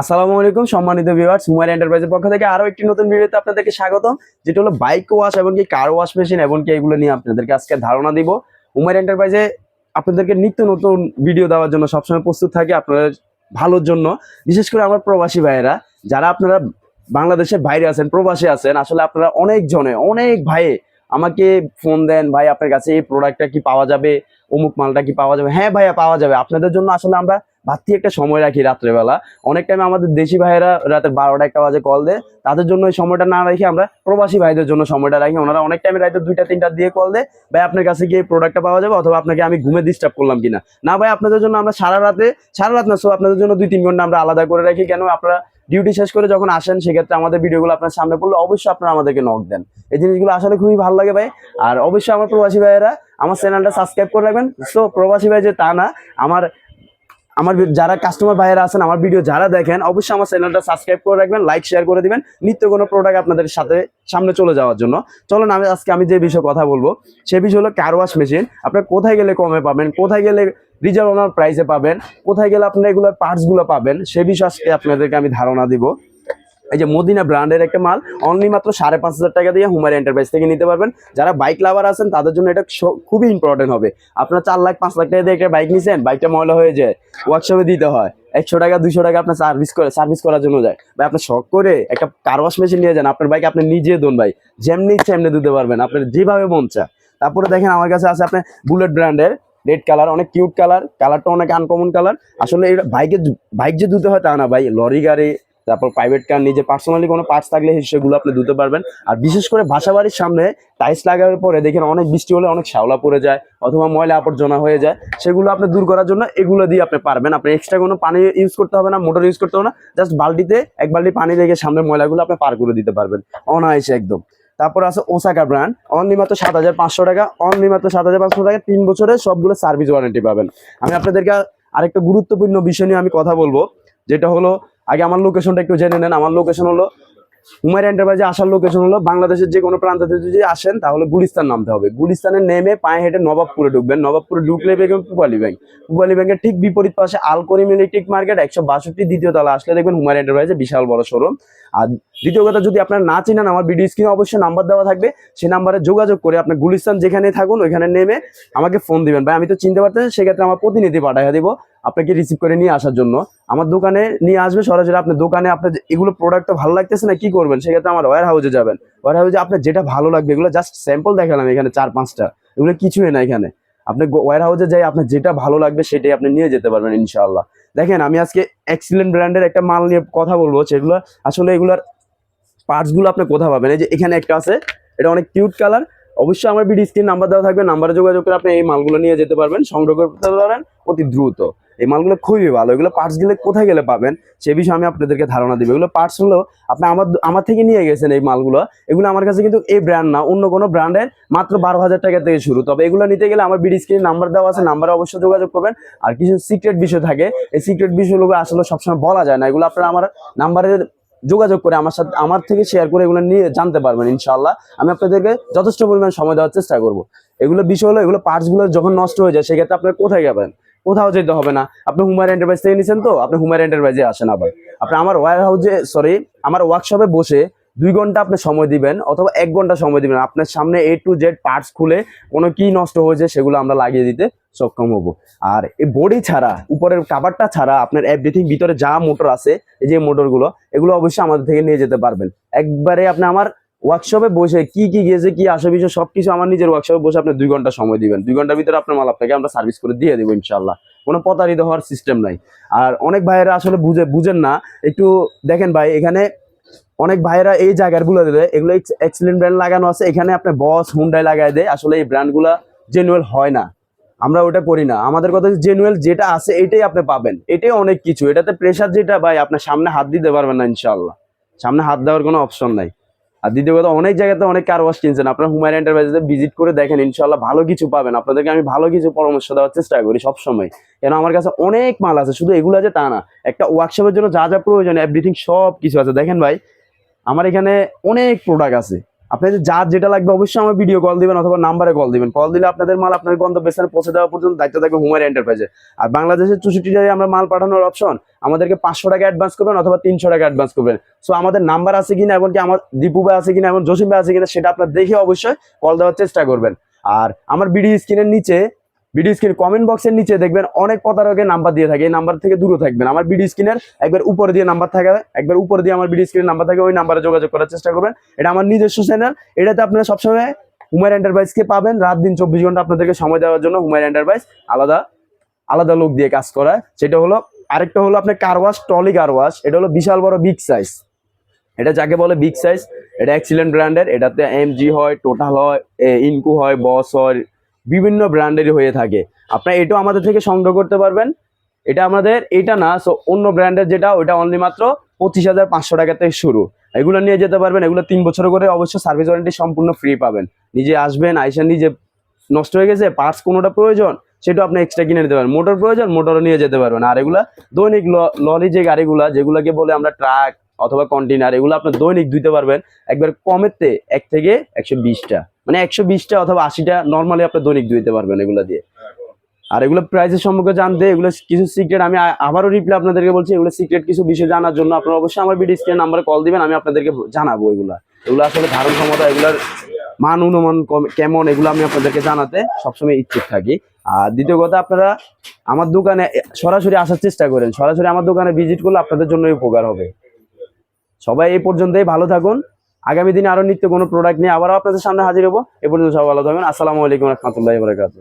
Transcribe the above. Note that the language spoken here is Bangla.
আসসালামু আলাইকুম, সম্মানিত ভিউয়ার্স হুমায়ুন এন্টারপ্রাইজের পক্ষ থেকে আরও একটি নতুন ভিডিওতে আপনাদেরকে স্বাগতম, যেটা হলো বাইক ওয়াশ এবং কি কার ওয়াশ মেশিন এবং কি এগুলো নিয়ে আপনাদেরকে আজকে ধারণা দিব। হুমায়ুন এন্টারপ্রাইজে আপনাদেরকে নিত্য নতুন ভিডিও দেওয়ার জন্য সবসময় প্রস্তুত থাকে আপনাদের ভালোর জন্য। বিশেষ করে আমার প্রবাসী ভাইয়েরা, যারা আপনারা বাংলাদেশের বাইরে আছেন, প্রবাসী আছেন, আসলে আপনারা অনেক জনে, অনেক ভাইয়ে আমাকে ফোন দেন, ভাই, আপনার কাছে এই প্রোডাক্টটা কি পাওয়া যাবে? অমুক মালটা কি পাওয়া যাবে? হ্যাঁ ভাইয়া, পাওয়া যাবে। আপনাদের জন্য আসলে আমরা ভাবছি একটা সময় রাখি রাত্রেবেলা। অনেক টাইম আমাদের দেশি ভাইয়েরা রাতের বারোটা একটা বাজে কল দেয়। তাদের জন্য ওই সময়টা না রাখি আমরা প্রবাসী ভাইদের জন্য সময়টা রাখি। ওনারা অনেক টাইমে রাতে দুইটা তিনটা দিয়ে কল দেয়। ভাই, আপনার কাছে গিয়ে প্রোডাক্টটা পাওয়া যাবে? অথবা আপনাকে আমি ঘুমে ডিস্টার্ব করলাম কিনা? না ভাই, আপনাদের জন্য আমরা সারা রাতে, সারা রাত না সো আপনাদের জন্য দুই, তিন ঘণ্টা আমরা আলাদা করে রাখি। কেন? আপনারা ডিউটি শেষ করে যখন আসেন, সেক্ষেত্রে আমাদের ভিডিওগুলো আপনার সামনে পড়লে অবশ্যই আপনারা আমাদেরকে নক দেন। এই জিনিসগুলো আসলে খুবই ভালো লাগে ভাই। আর অবশ্যই আমার প্রবাসী ভাইয়েরা আমার চ্যানেলটা সাবস্ক্রাইব করে রাখবেন। সো প্রবাসী ভাই যে তা না, আমার আমার যারা কাস্টমার ভাইয়েরা আছেন, আমার ভিডিও যারা দেখেন, অবশ্যই আমার চ্যানেলটা সাবস্ক্রাইব করে রাখবেন লাইক শেয়ার করে দিবেন। নিত্য কোনো প্রোডাক্ট আপনাদের সাথে সামনে চলে যাওয়ার জন্য। চলুন, আমি আজকে আমি যে বিষয়ে কথা বলব, সে বিষয় হলো কার ওয়াশ মেশিন আপনার কোথায় গেলে কমে পাবেন, কোথায় গেলে রিজার্ভ ওনার প্রাইসে পাবেন, কোথায় গেলে আপনার এগুলোর পার্টসগুলো পাবেন, সে বিষয়ে আজকে আপনাদেরকে আমি ধারণা দিব। এই যে মদিনা ব্র্যান্ডের একটা মাল অনলি মাত্র সাড়ে পাঁচ হাজার টাকা দিয়ে হুমার এন্টারপ্রাইজ থেকে নিতে পারবেন। যারা বাইক লাভার আছেন, তাদের জন্য এটা খুবই ইম্পর্টেন্ট হবে। আপনার চার লাখ, পাঁচ লাখ টাকা দিয়ে একটা বাইক নিছেন বাইকটা ময়লা হয়ে যায়। ওয়ার্কশপে দিতে হয়। একশো টাকা দুশো টাকা আপনার সার্ভিস করে সার্ভিস করার জন্য যায়। ভাই আপনার শখ করে একটা কার ওয়াশ মেশিন নিয়ে যান, আপনার বাইক আপনি নিজে দোন ভাই। যেমনি ইচ্ছে এমনি দিতে পারবেন, আপনার যেভাবে মন চায়। তারপরে দেখেন আমার কাছে আছে আপনার বুলেট ব্র্যান্ডের রেড কালার অনেক কিউট কালার কালারটা অনেক আনকমন কালার আসলে এটা বাইকে বাইক যে ধুতে হয় তা না ভাই, লরি গাড়ি তারপর প্রাইভেট কার নিজে পার্সোনালি কোনো পার্টস থাকলে সেগুলো আপনি ধুতে পারবেন। আর বিশেষ করে বাসা বাড়ির সামনে টাইলস লাগানোর পরে দেখেন অনেক বৃষ্টি হলে অনেক শ্যাওলা পড়ে যায় অথবা ময়লা আবর্জনা হয়ে যায়। সেগুলো আপনি দূর করার জন্য এগুলো দিয়ে আপনি পারবেন। আপনি এক্সট্রা কোনো পানি ইউজ করতে হবে না মোটর ইউজ করতে হবে না জাস্ট বালতিতে এক বালতি পানি রেখে সামনে ময়লাগুলো আপনি পার করে দিতে পারবেন। অনায়াসে একদম। তারপর আছে ওসাকা ব্র্যান্ড অনলি মাত্র সাত হাজার পাঁচশো টাকা অনলি মাত্র সাত হাজার পাঁচশো টাকা, তিন বছরের সবগুলো সার্ভিস ওয়ারেন্টি পাবেন। আমি আপনাদেরকে আরেকটা গুরুত্বপূর্ণ বিষয় নিয়ে আমি কথা বলব, যেটা হলো আগে আমার লোকেশনটা একটু জেনে নেন। আমার লোকেশন হলো হুমায়ুন এন্টারপ্রাইজে আসার লোকেশন হলো বাংলাদেশের যে কোনো প্রান্ত থেকে যদি আসেন, তাহলে গুলিস্তান নামতে হবে। গুলিস্তানে নেমে পায়ে হেঁটে নবাবপুরে ঢুকবেন। নবাবপুরে ঢুকলে দেখবেন পুবালি ব্যাংক। পুবালি ব্যাংকের ঠিক বিপরীত পাশে আলকরিম ইলেকট্রিক মার্কেট, একশো বাষট্টি দ্বিতীয় তলা আসলে দেখবেন হুমায়ুন এন্টারপ্রাইজে বিশাল বড় শোরুম আর দ্বিতীয় কথা, যদি আপনার না চিনেন, আমার ভিডিও স্ক্রিনে অবশ্যই নাম্বার দেওয়া থাকবে। সেই নাম্বারে যোগাযোগ করে আপনি গুলিস্তান যেখানে থাকুন, ওইখানে নেমে আমাকে ফোন দিবেন। ভাই, আমি তো চিনতে পারতেন সেক্ষেত্রে আমার প্রতিনিধি পাঠিয়ে দিব। আপনাকে রিসিভ করে নিয়ে আসার জন্য। আমার দোকানে নিয়ে আসবে সরাসরি আপনার দোকানে আপনার এগুলো প্রোডাক্ট ভালো লাগতেছে না, কি করবেন? সেক্ষেত্রে আমার ওয়ার হাউসে যাবেন। ওয়ার হাউসে আপনার যেটা ভালো লাগবে, এগুলো জাস্ট স্যাম্পল দেখালাম এখানে চার, পাঁচটা। এগুলো কিছুই না এখানে। আপনি ওয়ার হাউসে যাই আপনার যেটা ভালো লাগবে সেটাই আপনি নিয়ে যেতে পারবেন ইনশাআল্লাহ। দেখেন, আমি আজকে এক্সিলেন্ট ব্র্যান্ডের একটা মাল নিয়ে কথা বলব, সেগুলো আসলে এগুলার পার্টসগুলো আপনি কোথায় পাবেন? এই যে এখানে একটা আছে, এটা অনেক কিউট কালার অবশ্যই আমার বিডি স্ক্রিন নাম্বার দেওয়া থাকবে নাম্বারে যোগাযোগ করে আপনি এই মালগুলো নিয়ে যেতে পারবেন। সংগ্রহ করতে পারবেন অতি দ্রুত। এই মালগুলো খুবই ভালো। এগুলো পার্টসগুলো কোথায় গেলে পাবেন? সে বিষয়ে আমি আপনাদেরকে ধারণা দিব। এগুলো পার্টস হলো, আপনি আমার আমার থেকে নিয়ে গেছেন এই মালগুলো। এগুলো আমার কাছে কিন্তু এই ব্র্যান্ড না, অন্য কোনো ব্র্যান্ডের মাত্র বারো হাজার টাকা থেকে শুরু। তবে এগুলো নিতে গেলে আমার বিডি স্ক্রিন নাম্বার দেওয়া আছে নাম্বারে অবশ্যই যোগাযোগ করবেন। আর কিছু সিক্রেট বিষয় থাকে, এই সিক্রেট বিষয়গুলো আসলে সবসময় বলা যায় না। এগুলো আপনারা আমার নাম্বারের যোগাযোগ করে আমার সাথে, আমার থেকে শেয়ার করে এগুলো নিয়ে জানতে পারবেন ইনশাল্লাহ আমি আপনাদেরকে যথেষ্ট পরিমাণ সময় দেওয়ার চেষ্টা করব। এগুলো বিষয় হলো, এগুলো পার্টসগুলো যখন নষ্ট হয়ে যায়, সেক্ষেত্রে আপনার কোথায় যাবেন? কোথাও যেতে হবে না। আপনি হুমার এন্টারপ্রাইজ থেকে নিছেন তো, আপনি হুমার এন্টারপ্রাইজে আসেন আবার। আপনি আমার ওয়ার হাউসে সরি আমার ওয়ার্কশপে বসে দুই ঘণ্টা আপনি সময় দিবেন অথবা এক ঘণ্টা সময় দিবেন। আপনার সামনে এ টু জেড পার্টস খুলে কোনো কি নষ্ট হয়েছে সেগুলো আমরা লাগিয়ে দিতে সক্ষম হব। আর এই বডি ছাড়া, উপরের কাভারটা ছাড়া আপনার এভরিথিং ভিতরে যা মোটর আছে, এই যে মোটরগুলো এগুলো অবশ্যই আমাদের থেকে নিয়ে যেতে পারবেন। একবারে আপনি আমার ওয়ার্কশপে বসে কি কি গেছে, কি আসে বিষয় সবকিছু আমার নিজের ওয়ার্কশপে বসে আপনি দুই ঘণ্টা সময় দিবেন। দুই ঘণ্টার ভিতরে আপনার মাল আপনাকে আমরা সার্ভিস করে দিয়ে দেবো ইনশাল্লাহ কোনো প্রতারিত হওয়ার সিস্টেম নাই। আর অনেক ভাইয়েরা আসলে বুঝে, বুঝেন না। একটু দেখেন ভাই, এখানে অনেক ভাইয়েরা এই জায়গারগুলো দিলে, এগুলো এক্সিলেন্ট ব্র্যান্ড লাগানো আছে। এখানে আপনার বস হুন্ডাই লাগাই দেয়। আসলে এই ব্র্যান্ডগুলো জেনুয়েল হয় না। আমরা ওটা করি না। আমাদের কথা জেনুয়েল যেটা আছে, এটাই আপনি পাবেন। এটাই অনেক কিছু। এটাতে প্রেশার যেটা ভাই, আপনার সামনে হাত দিতে পারবেন না ইনশাল্লাহ সামনে হাত দেওয়ার কোনো অপশন নাই। আর দ্বিতীয় কথা, অনেক জায়গাতে অনেক কার ওয়াশ কিনছেন। আপনার হুমায়ুন এন্টারপ্রাইজে ভিজিট করে দেখেন ইনশাল্লাহ ভালো কিছু পাবেন। আপনাদেরকে আমি ভালো কিছু পরামর্শ দেওয়ার চেষ্টা করি সবসময়। কেন, আমার কাছে অনেক মাল আছে, শুধু এগুলো আছে তা না, একটা ওয়ার্কশপের জন্য যা যা প্রয়োজন এভরিথিং সব কিছু আছে। দেখেন ভাই, আমার এখানে অনেক প্রোডাক্ট আছে। আপনাদের যার যেটা লাগবে অবশ্যই আমার ভিডিও কল দিবেন অথবা নাম্বারে কল দিবেন। কল দিলে আপনাদের মাল আপনার গন্তব্যস্থানে পৌঁছে দেওয়া পর্যন্ত দায়িত্ব থাকবে হুমার এন্টারপ্রাইজে আর বাংলাদেশের চৌষট্টি জায়গায় আমরা মাল পাঠানোর অপশন আমাদেরকে পাঁচশো টাকা অ্যাডভান্স করবেন অথবা তিনশো টাকা অ্যাডভান্স করবেন। সো আমাদের নাম্বার আছে কিনা এমনকি আমার দীপু ভাই আছে কিনা এবং জসিম ভাই আছে কিনা সেটা আপনার দেখে অবশ্যই কল দেওয়ার চেষ্টা করবেন। আর আমার ভিডিও স্ক্রিনের নিচে ভিডিও স্ক্রিন কমেন্ট বক্সের নিচে দেখবেন অনেক প্রতারকের নাম্বার দিয়ে থাকে, এই নাম্বার থেকে দূরে থাকবেন। আমার ভিডিও স্ক্রিনের একবার উপরে দিয়ে নাম্বার থাকে, একবার উপরে দিয়ে আমার ভিডিও স্ক্রিনের নাম্বার থাকে, ওই নাম্বারে যোগাযোগ করার চেষ্টা করবেন। এটা আমার নিজস্ব চ্যানেল এটাতে আপনারা সবসময় হুমায়ুন এন্টারপ্রাইজকে পাবেন। রাত দিন চব্বিশ ঘণ্টা আপনাদেরকে সময় দেওয়ার জন্য হুমায়ুন এন্টারপ্রাইজ আলাদা আলাদা লোক দিয়ে কাজ করায়। সেটা হলো আরেকটা হলো আপনার কার ওয়াশ টলি কার এটা হলো বিশাল বড় বিগ সাইজ এটা যাকে বলে বিগ সাইজ এটা এক্সিলেন্ট ব্র্যান্ডের এটাতে এমজি হয় টোটাল হয় ইনকু হয় বস হয়, বিভিন্ন ব্র্যান্ডেরই হয়ে থাকে। আপনারা এটাও আমাদের থেকে সংগ্রহ করতে পারবেন। এটা আমাদের, এটা না সো অন্য ব্র্যান্ডের যেটা, ওইটা অনলি মাত্র পঁচিশ হাজার পাঁচশো টাকা থেকে শুরু। এগুলো নিয়ে যেতে পারবেন, এগুলো তিন বছর করে অবশ্য সার্ভিস ওয়ারেন্টি সম্পূর্ণ ফ্রি পাবেন। নিজে আসবেন, আইসা নিজে নষ্ট হয়ে গেছে পার্টস কোনোটা প্রয়োজন? সেটা আপনি এক্সট্রা কিনে নিতে পারেন মোটর প্রয়োজন, মোটরও নিয়ে যেতে পারবেন। আর এগুলা দৈনিক লরি যে গাড়িগুলা, যেগুলোকে বলে আমরা ট্রাক অথবা কন্টেনার এগুলো আপনি দৈনিক ধুইতে পারবেন। একবার কমেতে এক থেকে একশো বিশটা। মানে একশো বিশটা অথবা আশিটা নর্মালি আপনি দৈনিক ধুইতে পারবেন এগুলো দিয়ে। আর এগুলো প্রাইসের সম্পর্কে জানতে, এগুলো কিছু সিক্রেট আমি আবারও রিপ্লাই আপনাদেরকে বলছি, এগুলো সিক্রেট কিছু বিষয় জানার জন্য আপনারা অবশ্যই আমার ভিডিও স্ক্রিন নাম্বারে কল দিবেন, আমি আপনাদেরকে জানাব এগুলা। এগুলো আসলে ধারণ ক্ষমতা এগুলার মান, অনুমান, কম- কেমন, এগুলো আমি আপনাদেরকে জানাতে সবসময় ইচ্ছুক থাকি। আর দ্বিতীয় কথা, আপনারা আমার দোকানে সরাসরি আসার চেষ্টা করেন। সরাসরি আমার দোকানে ভিজিট করলে আপনাদের জন্য উপকার হবে। সবাই এই পর্যন্তই, ভালো থাকুন। আগামী দিনে আরও নিত্য কোনো প্রোডাক্ট নিয়ে আবারও আপনাদের সামনে হাজির হব। এ পর্যন্ত সবাই ভালো থাকবেন আসসালামু আলাইকুম রহমতুল্লাহ বরকাত